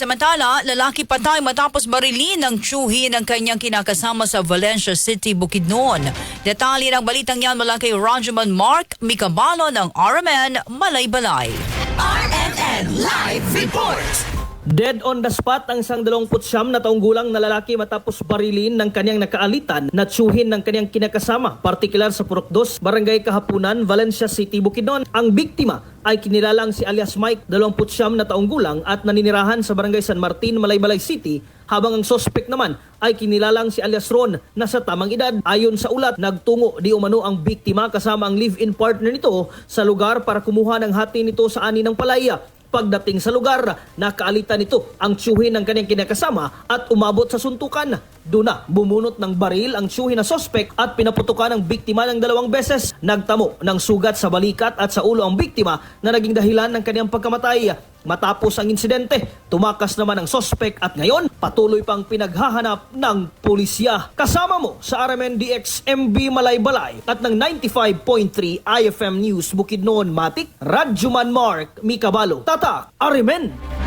Samantala, lalaki patay matapos barilin ng tsuhi ng kanyang kinakasama sa Valencia City, Bukidnon. Detalye ng balitang yan mula kay Rajaman Mark Mikabalo ng RMN Malaybalay. RMN Live Report. Dead on the spot ang isang 29 na taong gulang na lalaki matapos barilin ng kanyang nakaalitan na tsuhin ng kanyang kinakasama, partikular sa Purok 2, Barangay Kahapunan, Valencia City, Bukidnon. Ang biktima ay kinilalang si alias Mike, 29 na taong gulang at naninirahan sa Barangay San Martin, Malaybalay City, habang ang sospek naman ay kinilalang si alias Ron na sa tamang edad. Ayon sa ulat, nagtungo di umano ang biktima kasama ang live-in partner nito sa lugar para kumuha ng hati nito sa ani ng palaya. Pagdating sa lugar, nakaalitan nito ang tsuhin ng kanyang kinakasama at umabot sa suntukan. Doon na bumunot ng baril ang tsuhin na sospek at pinaputukan ang biktima ng dalawang beses. Nagtamo ng sugat sa balikat at sa ulo ang biktima na naging dahilan ng kanyang pagkamatay. Matapos ang insidente, tumakas naman ang sospek at ngayon patuloy pang pinaghahanap ng pulisya. Kasama mo sa RMN DX MB Malaybalay at ng 95.3 IFM News Bukidnon Matik, Radjuman Mark Mikabalo. Tatak, RMN!